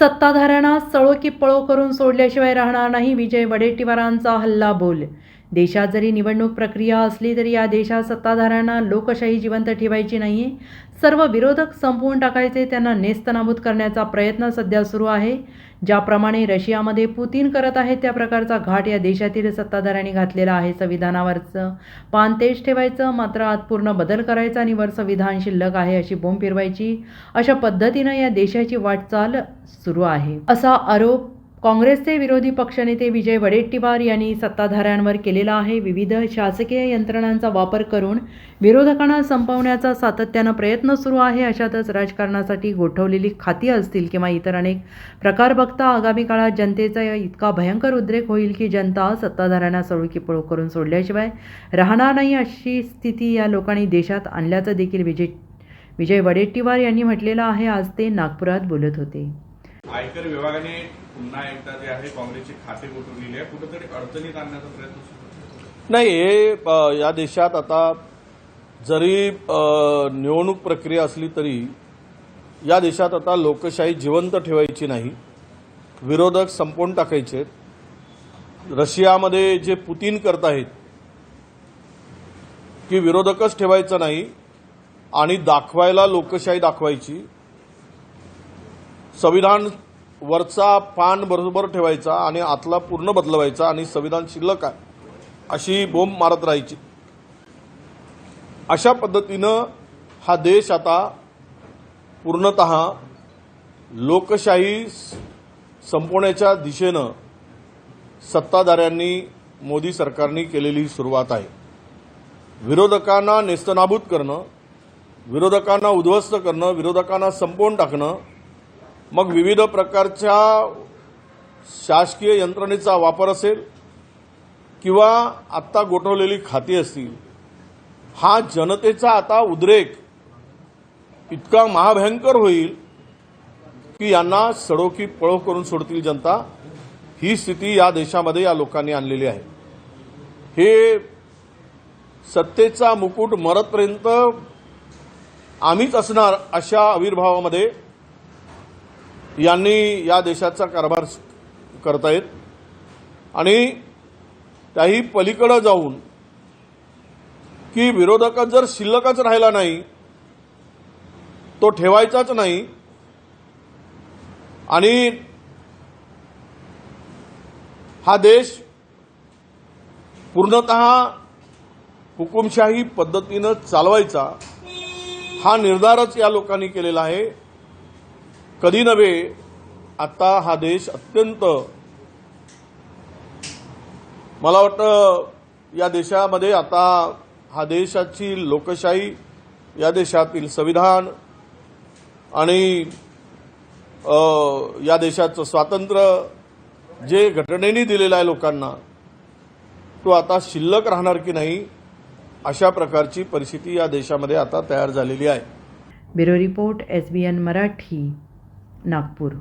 सत्ताधाऱ्यांना सळो की पळो करून सोडल्याशिवाय राहणार नाही विजय वडेट्टीवारांचा हल्ला बोल देशात जरी निवडणूक प्रक्रिया असली तरी या देशात सत्ताधाऱ्यांना लोकशाही जिवंत ठेवायची नाहीये. सर्व विरोधक संपवून टाकायचे त्यांना नेस्तनाबूत करण्याचा प्रयत्न सध्या सुरू आहे. ज्याप्रमाणे रशियामध्ये पुतीन करत आहेत त्या प्रकारचा घाट या देशातील सत्ताधाऱ्यांनी घातलेला आहे संविधानावरचं. पान तेज ठेवायचं मात्र आत पूर्ण बदल करायचा आणि वर संविधान शिल्लक आहे अशी बोंब फिरवायची. अशा पद्धतीनं या देशाची वाटचाल सुरू आहे. असा आरोप काँग्रेसचे विरोधी पक्षनेते विजय वडेट्टीवार यांनी सत्ताधाऱ्यांवर केलेला आहे विविध शासकीय यंत्रणांचा वापर करून विरोधकांना संपवण्याचा सातत्यानं प्रयत्न सुरू आहे. अशातच राजकारणासाठी गोठवलेली खाती असतील किंवा इतर अनेक प्रकार बघता आगामी काळात जनतेचा इतका भयंकर उद्रेक होईल की जनता सत्ताधाऱ्यांना सळुकी पळू करून सोडल्याशिवाय राहणार नाही अशी स्थिती या लोकांनी देशात आणल्याचं देखील विजय विजय वडेट्टीवार यांनी म्हटलेलं आहे. आज ते नागपुरात बोलत होते. आयकर विभागाने पुन्हा एकदा जे आहे काँग्रेसचे खाते गोठवलेली आहे? कुठेतरी अडचणीत आणण्याचा प्रयत्न नाही हे या देशात आता जरी निवडणूक प्रक्रिया असली तरी या देशात आता लोकशाही जिवंत ठेवायची नाही. विरोधक संपवून टाकायचे रशियामध्ये जे पुतीन करत आहेत की विरोधकच ठेवायचं नाही आणि दाखवायला लोकशाही दाखवायची संविधान वरचा पान बरोबर ठेवायचा आणि आतला पूर्ण बदलवायचा आणि संविधान शिल्लक आहे अशी बोंब मारत राहायची. अशा पद्धतीनं हा देश आता पूर्णत लोकशाही संपवण्याच्या दिशेनं सत्ताधाऱ्यांनी मोदी सरकारने केलेली सुरुवात आहे. विरोधकांना नेस्तनाबूत करणं विरोधकांना उद्ध्वस्त करणं विरोधकांना संपवून टाकणं मग विविध प्रकारच्या शासकीय यंत्रणेचा वापर असेल किंवा आत्ता गोठवलेली खाती असतील हा जनतेचा आता उद्रेक इतका महाभयंकर होईल की यांना सडोकी पळो करून सोडतील जनता. ही स्थिती या देशामध्ये या लोकांनी आणलेली आहे. हे सत्तेचा मुकुट मरतपर्यंत आम्हीच असणार अशा आविर्भावामध्ये यांनी या देशाचा कारभार करतायत आणि त्याही पलीकडं जाऊन की विरोधकात जर शिल्लकच राहिला नाही तो ठेवायचाच नाही आणि हा देश पूर्णत हुकुमशाही पद्धतीनं चालवायचा हा निर्धारच या लोकांनी केलेला आहे. कधी नव्हे आता हा देश अत्यंत मला वाटतं या देशामध्ये आता हा देशाची लोकशाही या देशातील संविधान आणि या देशाचं स्वातंत्र्य जे घटनेने दिलेलं आहे लोकांना तो आता शिल्लक राहणार की नाही अशा प्रकारची परिस्थिती या देशामध्ये आता तयार झालेली आहे. Bureau report S B N Marathi. Nagpur